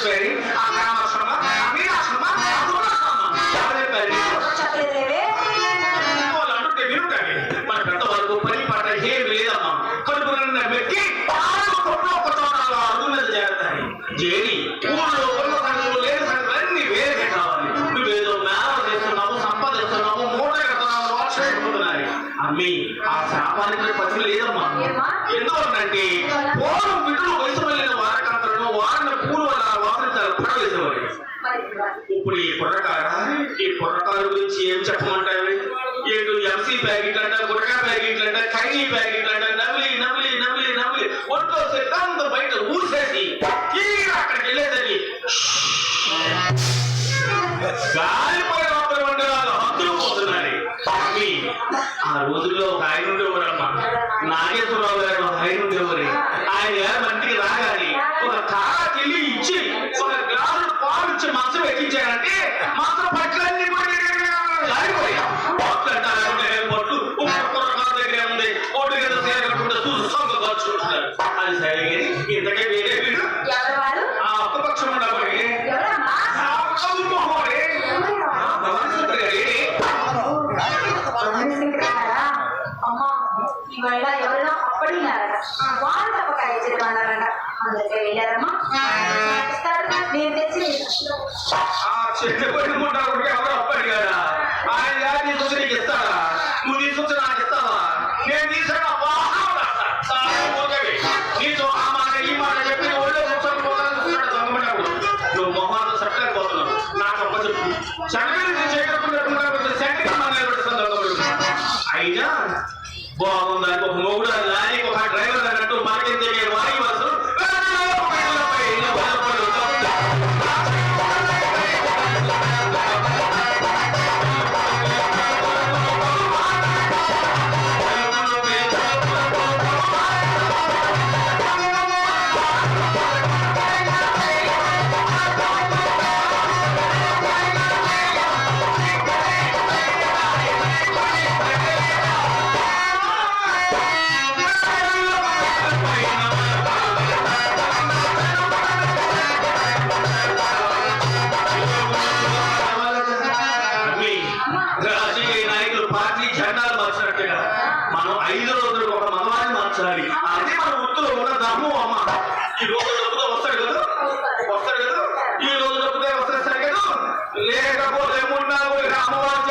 చెప్పారు ఆ గ్రామాశ్రమ ఆ మీనాశ్రమ ఆ దుర్గాశ్రమ ఎవరు చెప్పారు చెప్పలేదేవే? వాళ్ళు అంటుంటే వినుటండి మన పెద్దవాళ్ళకు పని పాట ఏం లేదమ్మా. కడుపు నిండా పెట్టి ఆరు కొట్లు ఒక చోట అలా అడుగు మీద చేరతాయి చేరి ఊళ్ళో ఉన్న సంగతులు లేని సంగతులు అన్ని వేరే కావాలి. నువ్వేదో మేళ చేస్తున్నావు సంపాదిస్తున్నావు మూట వర్షం అయిపోతున్నాయి అమ్మి ఆ శాపానికి పచ్చి లేదమ్మా? ఎందువల్లంటే పూర్వం విడులు వయసు వెళ్ళిన వారకాంతలను వారిని పూర్వ వారించాలి పడవేసేవారు ఇప్పుడు ఈ కుర్రకార ఈ కుర్రకారు గురించి ఏం చెప్పమంటారు? ఏడు ఎంసీ ప్యాకెట్ అంట గురకా ప్యాకెట్ అంట కైనీ ప్యాకెట్ అంట నవ్లి నవ్లి నవ్లి నవ్లి ఒంట్లో సిద్ధాంత బయట ఊసేసి తీరా అక్కడికి వెళ్ళేసరికి గాలిపై లోపల ఉండేవాళ్ళు హద్దులు పోతున్నారు. ఆ రోజుల్లో ఒక ఆయన ఉండేవారమ్మ. నాగేశ్వరరావు గారు ఒక ఆయన ఉండేవారు. ఆయన గారు మంటికి రాగాలి ఒక కార ఇచ్చి ఒక గ్లాసు పాలు ఇచ్చి మంచం ఎక్కించారంటే మా చెప్పన్నారట వెళ్ళారమ్మా నేను తెచ్చి ఆ చెట్టుపడి ఉంటాడు ఎవరు అప్పటిగారా ఆయన గారు నీ సొత్తు నీకు ఇస్తాడా నువ్వు నీ సొత్తు నాకు ఇస్తావా నేను తీసాడు నీతో ఆ మాట ఈ మాట చెప్పి ఒళ్ళో కూర్చొని పోతాను చూస్తాడు దొంగమంటాడు నువ్వు మొహాలు సట్టలేక పోతున్నావు నాకు ఒక్క చెప్పు చక్కని చేయకుండా సెంటర్ మన అయినా ఒక మొగుడు లారీ ఒక డ్రైవర్ మార్చాలి అదే మన వృత్తిలో ఉన్న ధర్మం అమ్మ. ఈ రోజు డబ్బుతో వస్తాడు కదా? వస్తాడు కదా? ఈ రోజు డబ్బుతే వస్తాడు సరే కదా? లేకపోతే మున్నా పోయి అమ్మవారి